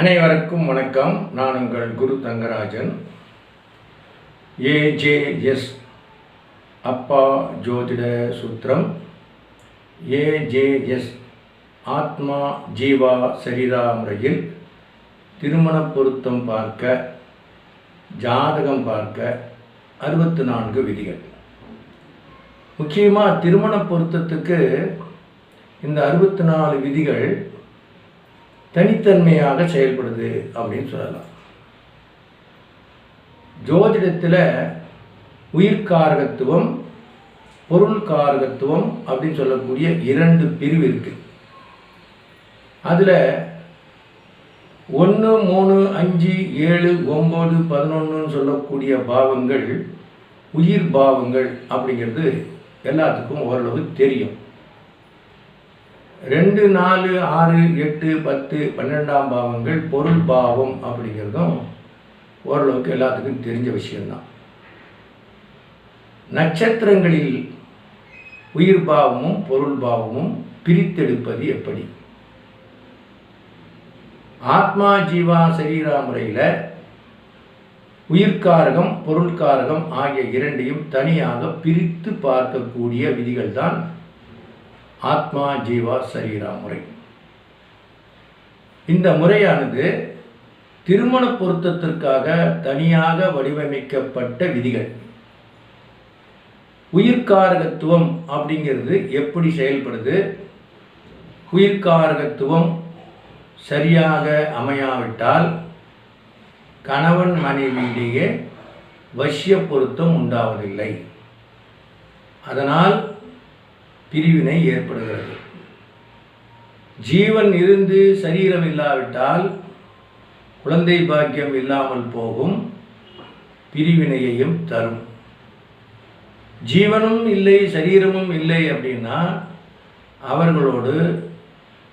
அனைவருக்கும் வணக்கம். நான் உங்கள் குரு தங்கராஜன். ஏஜேஎஸ் அப்பா ஜோதிட சூத்திரம். ஏஜேஎஸ் ஆத்மா ஜீவா சரிதா முறையில் திருமண பொருத்தம் பார்க்க ஜாதகம் பார்க்க அறுபத்து நான்கு விதிகள். முக்கியமாக திருமண பொருத்தத்துக்கு இந்த அறுபத்தி நாலு விதிகள் தனித்தன்மையாக செயல்படுது அப்படின்னு சொல்லலாம். ஜோதிடத்தில் உயிர்காரகத்துவம் பொருள் காரகத்துவம் அப்படின்னு சொல்லக்கூடிய இரண்டு பிரிவு இருக்கு. அதில் ஒன்று மூணு அஞ்சு ஏழு ஒம்பது பதினொன்றுன்னு சொல்லக்கூடிய பாவங்கள் உயிர் பாவங்கள் அப்படிங்கிறது எல்லாத்துக்கும் ஓரளவு தெரியும். ரெண்டு நாலு ஆறு எட்டு பத்து பன்னெண்டாம் பாவங்கள் பொருள் பாவம் அப்படிங்கிறதும் ஓரளவுக்கு எல்லாத்துக்கும் தெரிஞ்ச விஷயம்தான். நட்சத்திரங்களில் உயிர் பாவமும் பொருள் பாவமும் பிரித்தெடுப்பது எப்படி? ஆத்மா ஜீவா சரீரா முறையில் உயிர்காரகம் பொருள்காரகம் ஆகிய இரண்டையும் தனியாக பிரித்து பார்க்கக்கூடிய விதிகள் தான் ஆத்மா ஜீவா சரீரா முறை. இந்த முறையானது திருமண பொருத்தத்திற்காக தனியாக வடிவமைக்கப்பட்ட விதிகள். உயிர்காரகத்துவம் அப்படிங்கிறது எப்படி செயல்படுது? உயிர்காரகத்துவம் சரியாக அமையாவிட்டால் கணவன் மனைவியிடையே வசிய பொருத்தம் உண்டாவதில்லை. அதனால் பிரிவினை ஏற்படுகிறது. ஜீவன் இருந்து சரீரம் இல்லாவிட்டால் குழந்தை பாக்கியம் இல்லாமல் போகும் பிரிவினையையும் தரும். ஜீவனும் இல்லை சரீரமும் இல்லை அப்படின்னா அவர்களோடு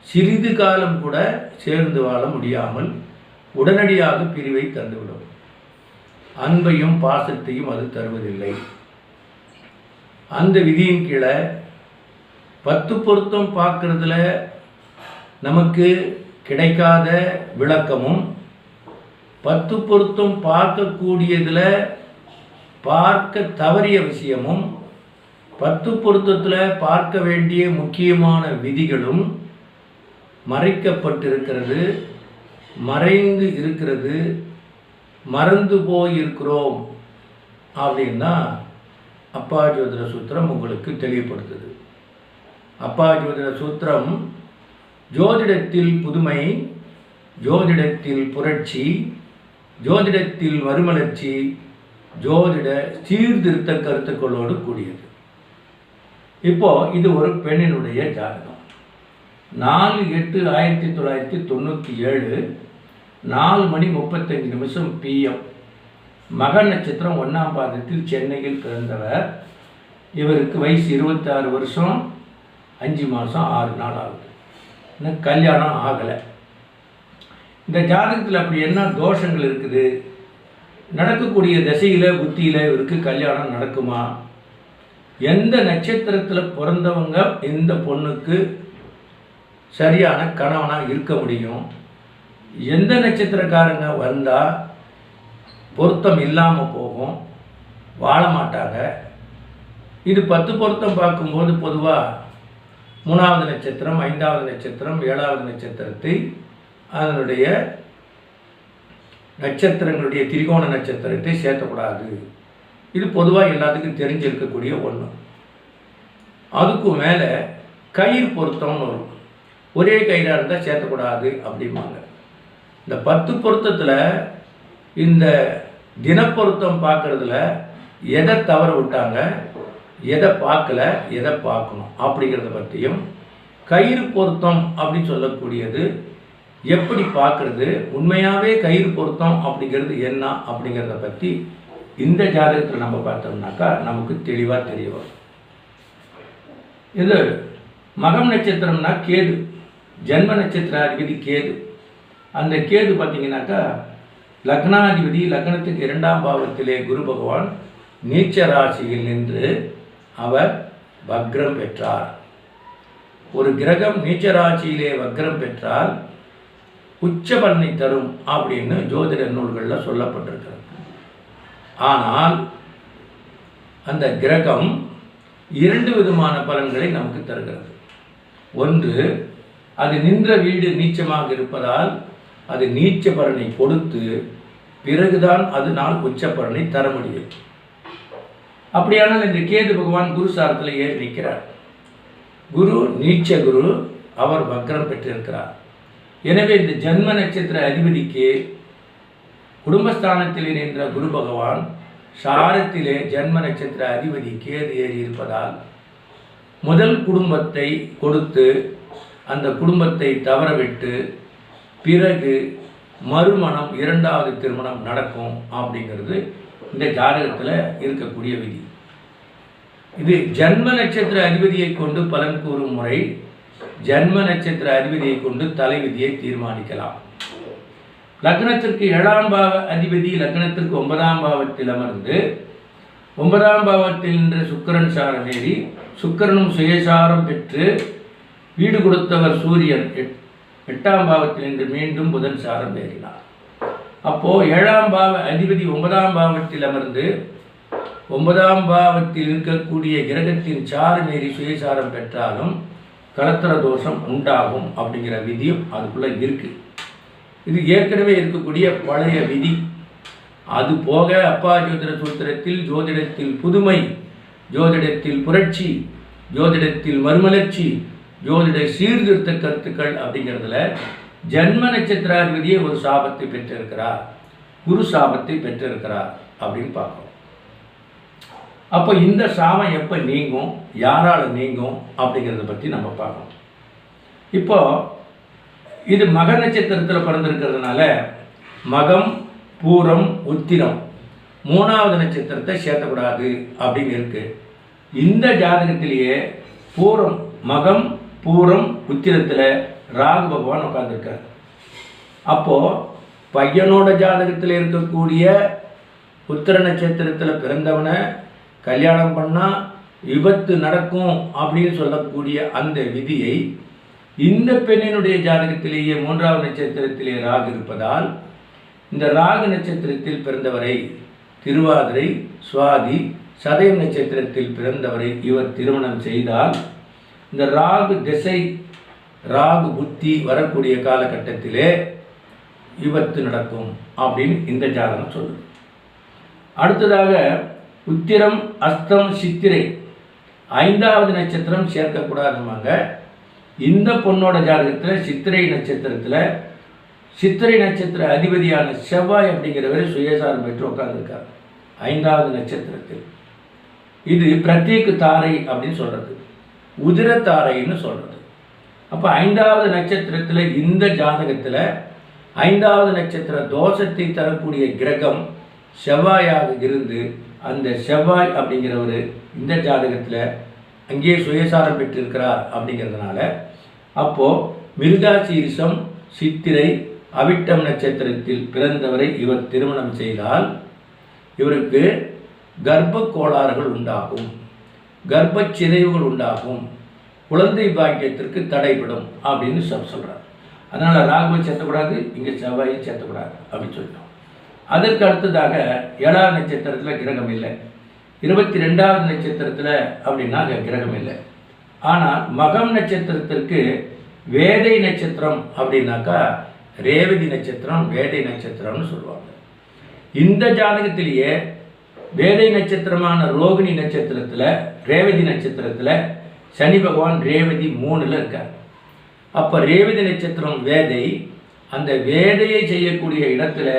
சிறிது காலம் கூட சேர்ந்து வாழ முடியாமல் உடனடியாக பிரிவை தந்துவிடும். அன்பையும் பாசத்தையும் அது தருவதில்லை. அந்த விதியின் கீழே பத்து பொருத்தம் பார்க்குறதுல நமக்கு கிடைக்காத விளக்கமும் பத்து பொருத்தம் பார்க்கக்கூடியதில் பார்க்க தவறிய விஷயமும் பத்து பொருத்தத்தில் பார்க்க வேண்டிய முக்கியமான விதிகளும் மறைக்கப்பட்டிருக்கிறது மறைந்து இருக்கிறது மறந்து போயிருக்கிறோம் அப்படின்னா அப்பா ஜோதிட சூத்திரம் உங்களுக்கு தெளிவுபடுத்துது. அப்பா ஜோதிட சூத்திரம் ஜோதிடத்தில் புதுமை ஜோதிடத்தில் புரட்சி ஜோதிடத்தில் மறுமலர்ச்சி ஜோதிட சீர்திருத்த கருத்துக்களோடு கூடியது. இப்போ இது ஒரு பெண்ணினுடைய ஜாதகம். நாலு எட்டு ஆயிரத்தி தொள்ளாயிரத்தி தொண்ணூற்றி ஏழு நாலு மணி முப்பத்தஞ்சு நிமிஷம் பிஎம் மக நட்சத்திரம் ஒன்றாம் பாதத்தில் சென்னையில் பிறந்தவர். இவருக்கு வயசு இருபத்தாறு வருஷம். அஞ்சு மாதம் ஆறு நாள் ஆகுது. இன்னும் கல்யாணம் ஆகலை. இந்த ஜாதகத்தில் அப்படி என்ன தோஷங்கள் இருக்குது? நடக்கக்கூடிய திசையில் புத்தியில் இவருக்கு கல்யாணம் நடக்குமா? எந்த நட்சத்திரத்தில் பிறந்தவங்க இந்த பொண்ணுக்கு சரியான கணவனாக இருக்க முடியும்? எந்த நட்சத்திரக்காரங்க வந்தால் பொருத்தம் இல்லாமல் போகும்? வாழ மாட்டாங்க. இது பத்து பொருத்தம் பார்க்கும்போது பொதுவாக மூணாவது நட்சத்திரம் ஐந்தாவது நட்சத்திரம் ஏழாவது நட்சத்திரத்தை அதனுடைய நட்சத்திரங்களுடைய திரிகோண நட்சத்திரத்தை சேர்த்தக்கூடாது இது பொதுவாக எல்லாத்துக்கும் தெரிஞ்சிருக்கக்கூடிய ஒன்று அதுக்கும் மேலே கயிறு பொருத்தம்னு வரும். ஒரே கயிறாக இருந்தால் சேர்த்தக்கூடாது அப்படிம்பாங்க. இந்த பத்து பொருத்தத்தில் இந்த தினப்பொருத்தம் பார்க்குறதுல எதை தவற விட்டாங்க? எதை பார்க்கல எதை பார்க்கணும்? அப்படிங்கிறத பற்றியும் கயிறு பொருத்தம் அப்படின்னு சொல்லக்கூடியது எப்படி பார்க்குறது? உண்மையாகவே கயிறு பொருத்தம் அப்படிங்கிறது என்ன அப்படிங்கிறத பற்றி இந்த ஜாதகத்தில் நம்ம பார்த்தோம்னாக்கா நமக்கு தெளிவாக தெரிய வரும். இது மகம் நட்சத்திரம்னா கேது. ஜென்ம நட்சத்திர அதிபதி கேது. அந்த கேது பார்த்தீங்கன்னாக்கா லக்னாதிபதி லக்னத்துக்கு இரண்டாம் பாவத்திலே குரு பகவான் நீச்ச ராசியில் நின்று அவர் வக்ரம் பெற்றார். ஒரு கிரகம் நீச்சராசியிலே வக்ரம் பெற்றால் உச்ச பலனை தரும் அப்படின்னு ஜோதிட நூல்களில் சொல்லப்பட்டிருக்கிறது. ஆனால் அந்த கிரகம் இரண்டு விதமான பலன்களை நமக்கு தருகிறது. ஒன்று அது நின்ற வீடு நீச்சமாக இருப்பதால் அது நீச்ச பலனை கொடுத்து பிறகுதான் அது நாள் உச்ச பலனை தர முடியும். அப்படியானால் இந்த கேது பகவான் குரு சாரத்தில் ஏறி நிற்கிறார். குரு நீச்ச குரு அவர் வக்ரம் பெற்றிருக்கிறார். எனவே இந்த ஜன்ம நட்சத்திர அதிபதிக்கு குடும்பஸ்தானத்தில் நின்ற குரு பகவான் சாரத்திலே ஜன்ம நட்சத்திர அதிபதி கேது ஏறி இருப்பதால் முதல் குடும்பத்தை கொடுத்து அந்த குடும்பத்தை தவறவிட்டு பிறகு மறுமணம் இரண்டாவது திருமணம் நடக்கும் அப்படிங்கிறது இந்த ஜாதகத்தில் இருக்கக்கூடிய விதி. இது ஜன்ம நட்சத்திர அதிபதியை கொண்டு பலன் கூறும் முறை ஜன்ம நட்சத்திர அதிபதியை கொண்டு தலைவிதியை தீர்மானிக்கலாம். லக்னத்திற்கு ஏழாம் பாவ அதிபதி லக்னத்திற்கு ஒன்பதாம் பாவத்தில் அமர்ந்து ஒன்பதாம் பாவத்தில் நின்ற சுக்கிரன் சாரம் ஏறி சுக்கிரனும் சுயசாரம் பெற்று வீடு கொடுத்தவர் சூரியன் எட்- எட்டாம் பாவத்தில் நின்று மீண்டும் புதன் சாரம் ஏறினார். அப்போது ஏழாம் பாவ அதிபதி ஒன்பதாம் பாவத்தில் அமர்ந்து ஒன்பதாம் பாவத்தில் இருக்கக்கூடிய கிரகத்தின் சாறு மீறி சுயசாரம் பெற்றாலும் கலத்திர தோஷம் உண்டாகும் அப்படிங்கிற விதியும் அதுக்குள்ள இருக்குது இது ஏற்கனவே இருக்கக்கூடிய பழைய விதி. அது போக அப்பா ஜோதிட சூத்திரத்தில் ஜோதிடத்தில் புதுமை ஜோதிடத்தில் புரட்சி ஜோதிடத்தில் மறுமலர்ச்சி ஜோதிட சீர்திருத்த கருத்துக்கள் அப்படிங்கிறதுல ஜன்ம நட்சத்திராதிபதியே ஒரு சாபத்தை பெற்றிருக்கிறார். குரு சாபத்தை பெற்றிருக்கிறார் அப்படின்னு பார்க்கணும் அப்போ இந்த சாபம் எப்போ நீங்கும்? யாரால் நீங்கும்? அப்படிங்கிறத பற்றி நம்ம பார்க்கணும். இப்போ இது மக நட்சத்திரத்தில் பிறந்திருக்கிறதுனால மகம் பூரம் உத்திரம் மூணாவது நட்சத்திரத்தை சேர்த்தக்கூடாது அப்படின்னு இருக்கு. இந்த ஜாதகத்திலேயே பூரம் மகம் பூரம் உத்திரத்தில் ராகு பகவான் உட்காந்துருக்கார் அப்போது பையனோட ஜாதகத்தில் இருக்கக்கூடிய உத்திர நட்சத்திரத்தில் பிறந்தவனை கல்யாணம் பண்ணால் விபத்து நடக்கும் அப்படின்னு சொல்லக்கூடிய அந்த விதியை இந்த பெண்ணினுடைய ஜாதகத்திலேயே மூன்றாவது நட்சத்திரத்திலே ராகு இருப்பதால் இந்த ராகு நட்சத்திரத்தில் பிறந்தவரை திருவாதிரை சுவாதி சதயம் நட்சத்திரத்தில் பிறந்தவரை இவர் திருமணம் செய்தால் இந்த ராகு திசை ராகு புத்தி வரக்கூடிய காலகட்டத்திலே விபத்து நடக்கும் அப்படின்னு இந்த ஜாதகம் சொல்லுது. அடுத்ததாக உத்திரம் அஸ்தம் சித்திரை ஐந்தாவது நட்சத்திரம் சேர்க்கக்கூடாதுமாங்க இந்த பொண்ணோட ஜாதகத்தில் சித்திரை நட்சத்திரத்தில் சித்திரை நட்சத்திர அதிபதியான செவ்வாய் அப்படிங்கிறவர் சுயசாரம் பெற்று உட்கார்ந்துருக்கார். ஐந்தாவது நட்சத்திரத்தில். இது பிரத்யேக தாரை அப்படின்னு சொல்கிறது உதிர தாரைன்னு அப்போ ஐந்தாவது நட்சத்திரத்தில் இந்த ஜாதகத்தில் ஐந்தாவது நட்சத்திர தோஷத்தை தரக்கூடிய கிரகம் செவ்வாயாக இருந்து அந்த செவ்வாய் அப்படிங்கிறவர் இந்த ஜாதகத்தில் அங்கேயே சுயசாரம் பெற்றிருக்கிறார் அப்படிங்கிறதுனால அப்போது மிருகாசீரிசம் சித்திரை அவிட்டம் நட்சத்திரத்தில் பிறந்தவரை இவர் திருமணம் செய்தால் இவருக்கு கர்ப்ப கோளாறுகள் உண்டாகும். கர்ப்ப சிதைவுகள் உண்டாகும். குழந்தை பாக்கியத்திற்கு தடைபடும் அப்படின்னு சொல்கிறார் அதனால் ராகுவை சேர்த்தக்கூடாது இங்கே செவ்வாயை சேர்த்தக்கூடாது அப்படின்னு சொல்லிட்டோம். அதற்கு அடுத்ததாக ஏழாவது நட்சத்திரத்தில் கிரகம் இல்லை. இருபத்தி ரெண்டாவது நட்சத்திரத்தில் அப்படின்னா அங்கே கிரகம் இல்லை. ஆனால் மகம் நட்சத்திரத்திற்கு வேதை நட்சத்திரம் அப்படின்னாக்கா ரேவதி நட்சத்திரம் வேதை நட்சத்திரம்னு சொல்லுவாங்க. இந்த ஜாதகத்திலேயே வேதை நட்சத்திரமான ரோகிணி நட்சத்திரத்தில் ரேவதி நட்சத்திரத்தில் சனி பகவான் ரேவதி மூணில் இருக்கார். அப்போ ரேவதி நட்சத்திரம் வேதை அந்த வேதையை செய்யக்கூடிய இடத்துல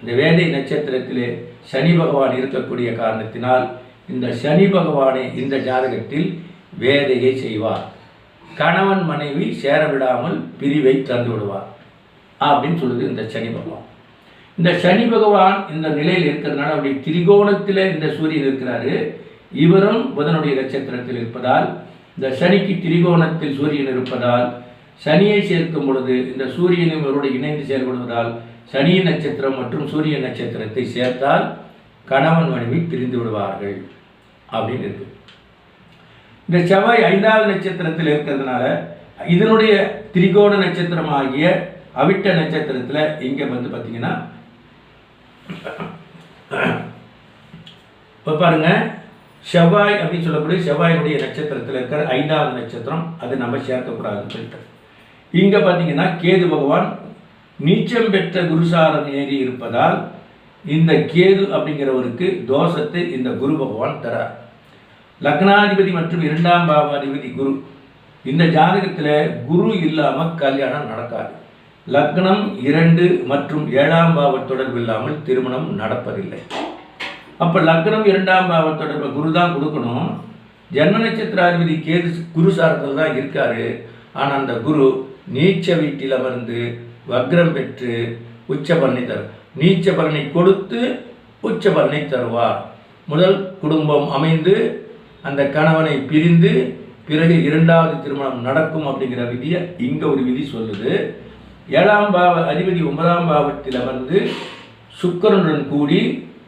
இந்த வேதை நட்சத்திரத்திலே சனி பகவான் இருக்கக்கூடிய காரணத்தினால் இந்த சனி பகவானை இந்த ஜாதகத்தில் வேதையை செய்வார். கணவன் மனைவி சேர விடாமல் பிரிவை தந்து விடுவார். அப்படின்னு சொல்லுது இந்த சனி பகவான். இந்த சனி பகவான் இந்த நிலையில் இருக்கிறதுனால அப்படி திரிகோணத்தில் இந்த சூரியன் இருக்கிறாரு. இவரும் புதனுடைய நட்சத்திரத்தில் இருப்பதால் இந்த சனிக்கு திரிகோணத்தில் சூரியன் இருப்பதால் சனியை சேர்க்கும் பொழுது இந்த சூரியனும் இவரோடு இணைந்து செயல்படுவதால் சனி நட்சத்திரம் மற்றும் சூரிய நட்சத்திரத்தை சேர்த்தால் கணவன் மனைவி பிரிந்து விடுவார்கள். அப்படின்னு இருக்கு. இந்த செவ்வாய் ஐந்தாவது நட்சத்திரத்தில் இருக்கிறதுனால இதனுடைய திரிகோண நட்சத்திரம் ஆகிய அவிட்ட நட்சத்திரத்தில் இங்கே வந்து பார்த்தீங்கன்னா இப்போ பாருங்கள் செவ்வாய் அப்படின்னு சொல்லக்கூடிய செவ்வாயினுடைய நட்சத்திரத்தில் இருக்கிற ஐந்தாவது நட்சத்திரம் அது நம்ம சேர்க்கக்கூடாதுன்னு சொல்லிட்டு இங்கே பார்த்தீங்கன்னா கேது பகவான் நீச்சம் பெற்ற குருசாரம் ஏறி இருப்பதால் இந்த கேது அப்படிங்கிறவருக்கு தோஷத்தை இந்த குரு பகவான் தரார். லக்னாதிபதி மற்றும் இரண்டாம் பாவாதிபதி குரு இந்த ஜாதகத்தில் குரு இல்லாமல் கல்யாணம் நடக்காது. லக்னம் இரண்டு மற்றும் ஏழாம் பாவ தொடர்பு இல்லாமல் திருமணம் நடப்பதில்லை. அப்போ லக்னம் இரண்டாம் பாவ குரு தான் கொடுக்கணும். ஜென்ம நட்சத்திராதிபதி கேது குரு சாரத்தில் தான் இருக்கார். ஆனால் அந்த குரு நீச்ச வீட்டில் அமர்ந்து வக்ரம் பெற்று உச்ச பலனை தரும் நீச்ச பலனை கொடுத்து உச்ச பலனை தருவார். முதல் குடும்பம் அமைந்து அந்த கணவனை பிரிந்து பிறகு இரண்டாவது திருமணம் நடக்கும் அப்படிங்கிற விதியை இங்கே ஒரு விதி சொல்லுது. ஏழாம் பாவ அதிபதி ஒன்பதாம் பாவத்தில் அமர்ந்து சுக்கரனுடன் கூடி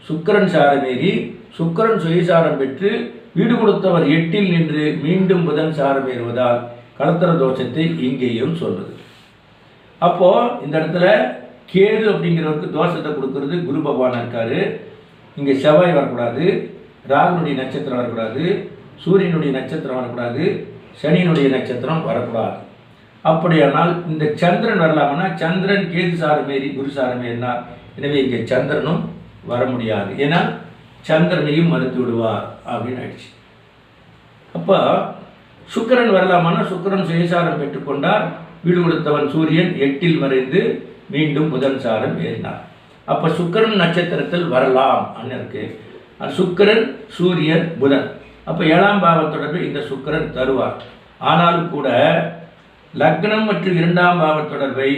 சுக்கிரன் சாரமேறி சுக்கிரன் சுயசாரம் பெற்று வீடு கொடுத்தவர் எட்டில் நின்று மீண்டும் புதன் சாரமேறுவதால் கலத்தர தோஷத்தை இங்கேயும் சொல்லுது. அப்போ இந்த இடத்துல கேது அப்படிங்கிறவருக்கு தோஷத்தை கொடுக்கறது குரு பகவான் இருக்காரு. இங்கே செவ்வாய் வரக்கூடாது ராகுனுடைய நட்சத்திரம் வரக்கூடாது சூரியனுடைய நட்சத்திரம் வரக்கூடாது சனியினுடைய நட்சத்திரம் வரக்கூடாது. அப்படியானால் இந்த சந்திரன் வரலாமன்னா சந்திரன் கேது சாரமேறி குரு சாரமேறினார் எனவே இங்கே சந்திரனும் வர முடியாது. ஏன்னா சந்திரனையும் மறுத்து விடுவார் அப்படின்னு ஆயிடுச்சு. அப்போ சுக்கிரன் வரலாமான்னா சுக்கிரன் சுயசாரம் பெற்றுக்கொண்டார் வீடு கொடுத்தவன் சூரியன் எட்டில் மறைந்து மீண்டும் புதன் சாரம் ஏறினார். அப்போ சுக்கிரன் நட்சத்திரத்தில் வரலாம் அன்னு இருக்கு. சுக்கரன் சுக்கிரன் சூரியன் புதன். அப்போ ஏழாம் பாவம் தொடர்பை இந்த சுக்கிரன் தருவார். ஆனாலும் கூட லக்னம் மற்றும் இரண்டாம் பாவ தொடர்பை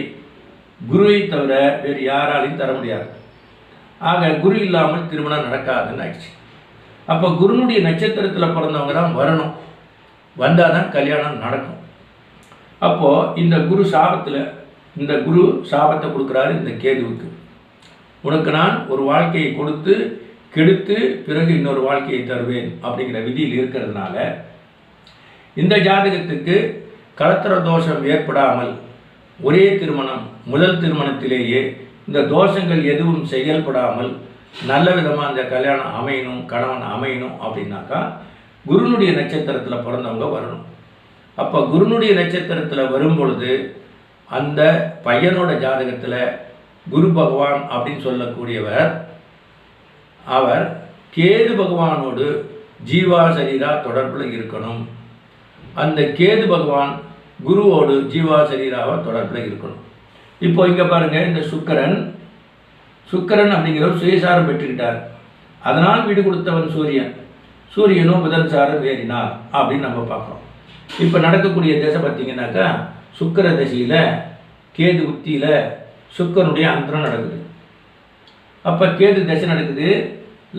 குருவை தவிர வேறு யாராலையும் தர முடியாது. ஆக குரு இல்லாமல் திருமணம் நடக்காதுன்னு ஆயிடுச்சு. அப்போ குருனுடைய நட்சத்திரத்தில் பிறந்தவங்க தான் வரணும். வந்தால் தான் கல்யாணம் நடக்கும். அப்போது இந்த குரு சாபத்தில் இந்த குரு சாபத்தை கொடுக்குறாரு இந்த கேதுவுக்கு. உனக்கு நான் ஒரு வாழ்க்கையை கொடுத்து கெடுத்து பிறகு இன்னொரு வாழ்க்கையை தருவேன் அப்படிங்கிற விதியில் இருக்கிறதுனால இந்த ஜாதகத்துக்கு கலத்திர தோஷம் ஏற்படாமல் ஒரே திருமணம் முதல் திருமணத்திலேயே இந்த தோஷங்கள் எதுவும் செயல்படாமல் நல்ல விதமாக அந்த கல்யாணம் அமையணும் கணவன் அமையணும் அப்படின்னாக்கா குருனுடைய நட்சத்திரத்தில் பிறந்தவங்க வரணும். அப்போ குருனுடைய நட்சத்திரத்தில் வரும் பொழுது அந்த பையனோட ஜாதகத்தில் குரு பகவான் அப்படின்னு சொல்லக்கூடியவர் அவர் கேது பகவானோடு ஜீவா சரீரா தொடர்பில் இருக்கணும். அந்த கேது பகவான் குருவோடு ஜீவா சரீராவை தொடர்பில் இருக்கணும். இப்போ இங்கே பாருங்கள் இந்த சுக்கரன். சுக்கரன் அப்படிங்கிறவர் சுயசாரம் பெற்றுக்கிட்டார். அதனால் வீடு கொடுத்தவன் சூரியன். சூரியனும் புதன் சாரம் ஏறினார் அப்படின்னு நம்ம பார்க்குறோம். இப்போ நடக்கக்கூடிய திசை பார்த்தீங்கன்னாக்கா சுக்கர திசையில் கேது உத்தியில் சுக்கரனுடைய அந்தரம் நடக்குது. அப்போ கேது தசை நடக்குது.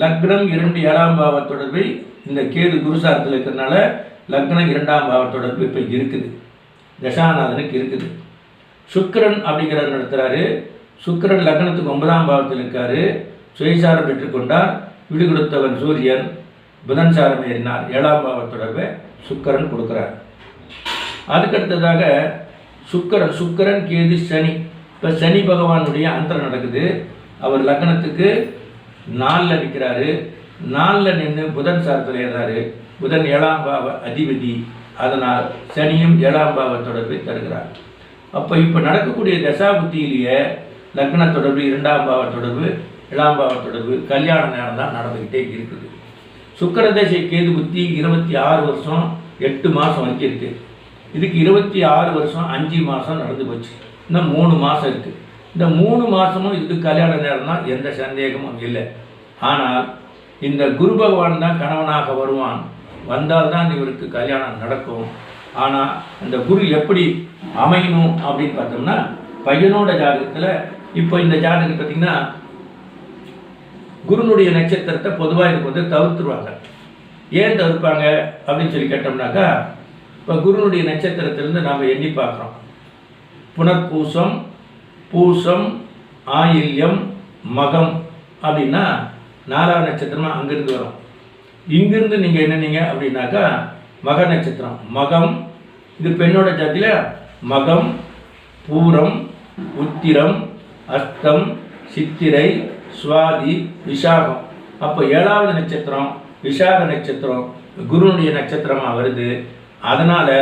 லக்னம் இரண்டு ஏழாம் பாவ தொடர்பை இந்த கேது குருசாரத்தில் இருக்கிறதுனால லக்னம் இரண்டாம் பாவ தொடர்பு இப்போ இருக்குது. தசாநாதனுக்கு இருக்குது. சுக்கரன் அப்படிங்கிறவர் நடத்துகிறாரு சுக்கரன் லக்னத்துக்கு ஒன்பதாம் பாவத்தில் இருக்காரு. சுயசாரம் பெற்றுக்கொண்டார். வீடு கொடுத்தவன் சூரியன். புதன் சாரம் ஏறினார். ஏழாம் பாவ தொடர்பை சுக்கரன் கொடுக்குறார். அதுக்கடுத்ததாக சுக்கரன் சுக்கரன் கேது சனி. இப்போ சனி பகவானுடைய அந்தரம் நடக்குது. அவர் லக்னத்துக்கு நாலில் நிற்கிறாரு நாலில் நின்று புதன் சாரத்தில் ஏறாரு புதன் ஏழாம் பாவ அதிபதி. அதனால் சனியும் ஏழாம் பாவ தொடர்பை தருகிறார். அப்போ இப்போ நடக்கக்கூடிய தசாபுத்தியிலேயே லக்ன தொடர்பு இரண்டாம் பாவ தொடர்பு ஏழாம் பாவ தொடர்பு கல்யாண நேரம் தான் நடந்துக்கிட்டே இருக்குது. சுக்கரதசை கேது புத்தி இருபத்தி ஆறு வருஷம் எட்டு மாதம் வரைக்கும் இருக்குது இதுக்கு இருபத்தி ஆறு வருஷம் அஞ்சு மாதம் நடந்து போச்சு. இன்னும் மூணு மாதம் இருக்குது இந்த மூணு மாதமும் இதுக்கு கல்யாண நேரம் தான் எந்த சந்தேகமும் இல்லை. ஆனால் இந்த குரு பகவான் தான் கணவனாக வருவான். வந்தால் தான் இவருக்கு கல்யாணம் நடக்கும். ஆனால் அந்த குரு எப்படி அமையணும் அப்படின்னு பார்த்தோம்னா பையனோட ஜாதகத்தில் இப்போ இந்த ஜாதகம் பார்த்தீங்கன்னா குருனுடைய நட்சத்திரத்தை பொதுவாக இதுக்கு வந்து தவிர்த்துருவாங்க. ஏன் தவிர்ப்பாங்க அப்படின்னு சொல்லி கேட்டோம்னாக்கா இப்போ குருனுடைய நட்சத்திரத்திலேருந்து நாம் எண்ணி பார்க்குறோம். புனர்பூசம் பூசம் ஆயில்யம் மகம் அப்படின்னா நாலாவது நட்சத்திரமாக அங்கேருந்து வரும். இங்கிருந்து நீங்கள் என்னன்னீங்க அப்படின்னாக்கா மக நட்சத்திரம். மகம் இது பெண்ணோட ஜாதியில் மகம் பூரம் உத்திரம் அஸ்தம் சித்திரை சுவாதி விசாகம். அப்போ ஏழாவது நட்சத்திரம் விசாக நட்சத்திரம் குருனுடைய நட்சத்திரமாக வருது. அதனால்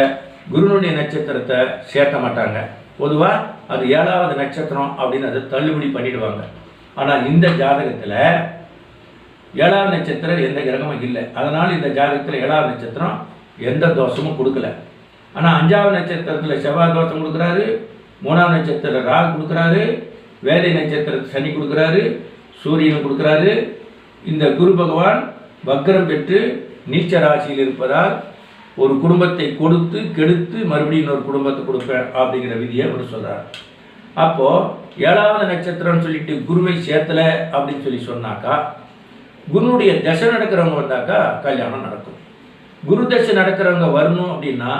குருனுடைய நட்சத்திரத்தை சேர்க்க மாட்டாங்க. பொதுவாக அது ஏழாவது நட்சத்திரம் அப்படின்னு அதை தள்ளுபடி பண்ணிடுவாங்க. ஆனால் இந்த ஜாதகத்தில் ஏழாவது நட்சத்திரம் எந்த கிரகமும் இல்லை. அதனால் இந்த ஜாதகத்தில் ஏழாவது நட்சத்திரம் எந்த தோஷமும் கொடுக்கல. ஆனால் அஞ்சாவது நட்சத்திரத்தில் செவ்வாய் தோஷம் கொடுக்குறாரு மூணாவது நட்சத்திரத்தில் ராகு கொடுக்குறாரு வேலை நட்சத்திரத்தில் சனி கொடுக்குறாரு சூரியன் கொடுக்குறாரு. இந்த குரு பகவான் வக்ரம் பெற்று நீச்ச ராசியில் இருப்பதால் ஒரு குடும்பத்தை கொடுத்து கெடுத்து மறுபடியும் இன்னொரு குடும்பத்தை கொடுப்பேன் அப்படிங்கிற விதியை அவர் சொல்கிறார் அப்போது ஏழாவது நட்சத்திரம்னு சொல்லிட்டு குருவை சேர்த்தல அப்படின்னு சொல்லி சொன்னாக்கா குருனுடைய தசை நடக்கிறவங்க வந்தாக்கா கல்யாணம் நடக்கும். குரு தசை நடக்கிறவங்க வரணும் அப்படின்னா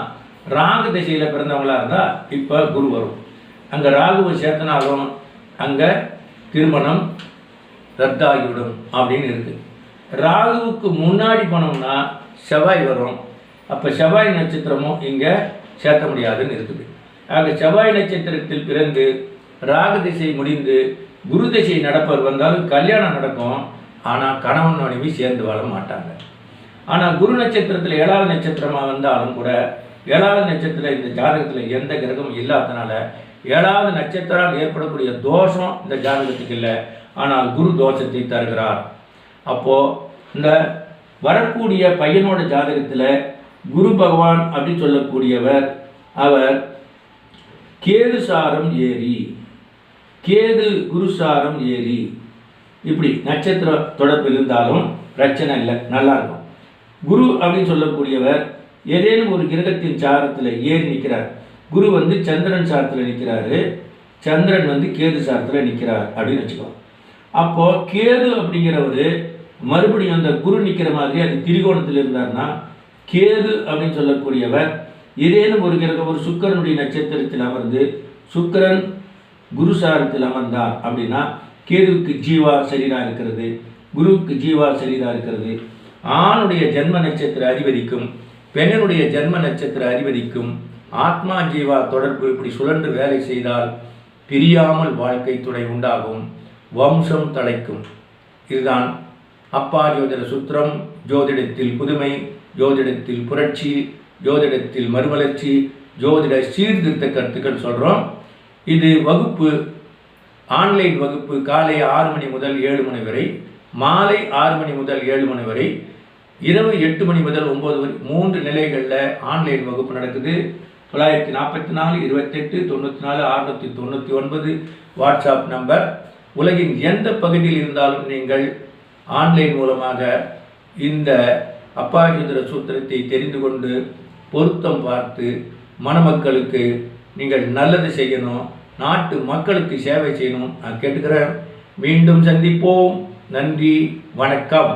ராகு திசையில் பிறந்தவங்களா இருந்தால் இப்போ குரு வரும். அங்கே ராகுவை சேர்த்தனாலும் அங்கே திருமணம் ரத்தாகிவிடும் அப்படின்னு இருக்கு. ராகுவுக்கு முன்னாடி போனோம்னா செவ்வாய் வரும். அப்போ செவ்வாய் நட்சத்திரமும் இங்கே சேர்த்த முடியாதுன்னு இருக்குது. ஆக செவ்வாய் நட்சத்திரத்தில் பிறந்து ராகு திசை முடிந்து குரு திசை நடப்பவர் வந்தாலும் கல்யாணம் நடக்கும். ஆனால் கணவன் மனைவி சேர்ந்து வாழ மாட்டாங்க. ஆனால் குரு நட்சத்திரத்தில் ஏழாவது நட்சத்திரமாக வந்தாலும் கூட ஏழாவது நட்சத்திர இந்த ஜாதகத்தில் எந்த கிரகமும் இல்லாதனால ஏழாவது நட்சத்திரம் ஏற்படக்கூடிய தோஷம் இந்த ஜாதகத்துக்கு இல்லை. ஆனால் குரு தோஷத்தை தருகிறார். அப்போது இந்த வரக்கூடிய பையனோட ஜாதகத்தில் குரு பகவான் அப்படின்னு சொல்லக்கூடியவர் அவர் கேது சாரம் ஏரி கேது குரு சாரம் ஏரி இப்படி நட்சத்திர தொடர்பு இருந்தாலும் பிரச்சனை இல்லை நல்லா இருக்கும். குரு அப்படின்னு சொல்லக்கூடியவர் ஏதேனும் ஒரு கிரகத்தின் சாரத்தில் ஏறி நிற்கிறார் குரு வந்து சந்திரன் சாரத்தில் நிற்கிறாரு சந்திரன் வந்து கேது சாரத்தில் நிற்கிறார் அப்படின்னு வச்சுக்கலாம் அப்போது கேது அப்படிங்கிறவர் மறுபடியும் அந்த குரு நிற்கிற மாதிரி அது திரிகோணத்தில் இருந்தார்னா கேது அப்படின்னு சொல்லக்கூடியவர் ஏதேனும் ஒரு கிரகம் ஒரு சுக்கிரனுடைய நட்சத்திரத்தில் அமர்ந்து சுக்கிரன் குரு சாரத்தில் அமர்ந்தார் அப்படின்னா கேதுவுக்கு ஜீவா சரீராக இருக்கிறது குருவுக்கு ஜீவா சரீராக இருக்கிறது. ஆணுடைய ஜென்ம நட்சத்திர அதிபதிக்கும் பெண்ணினுடைய ஜென்ம நட்சத்திர அதிபதிக்கும் ஆத்மா ஜீவா தொடர்பு இப்படி சுழன்று வேலை செய்தால் பிரியாமல் வாழ்க்கை துணை உண்டாகும். வம்சம் தலைக்கும். இதுதான் அப்பா ஜோதிட சுத்திரம். ஜோதிடத்தில் புதுமை ஜோதிடத்தில் புரட்சி ஜோதிடத்தில் மறுமலர்ச்சி ஜோதிட சீர்திருத்த கருத்துக்கள் சொல்கிறோம் இது வகுப்பு ஆன்லைன் வகுப்பு காலை ஆறு மணி முதல் ஏழு மணி வரை மாலை ஆறு மணி முதல் ஏழு மணி வரை இரவு எட்டு மணி முதல் ஒம்பது மணி மூன்று நிலைகளில் ஆன்லைன் வகுப்பு நடக்குது. தொள்ளாயிரத்தி நாற்பத்தி நாலு இருபத்தெட்டு தொண்ணூற்றி நாலு அறுநூற்றி தொண்ணூற்றி ஒன்பது வாட்ஸ்அப் நம்பர். உலகின் எந்த பகுதியில் இருந்தாலும் நீங்கள் ஆன்லைன் மூலமாக இந்த அப்பாஜிந்திர சூத்திரத்தை தெரிந்து கொண்டு பொருத்தம் பார்த்து மணமக்களுக்கு நீங்கள் நல்லது செய்யணும் நாட்டு மக்களுக்கு சேவை செய்யணும். நான் கேட்டுக்கிறேன். மீண்டும் சந்திப்போம். நன்றி. வணக்கம்.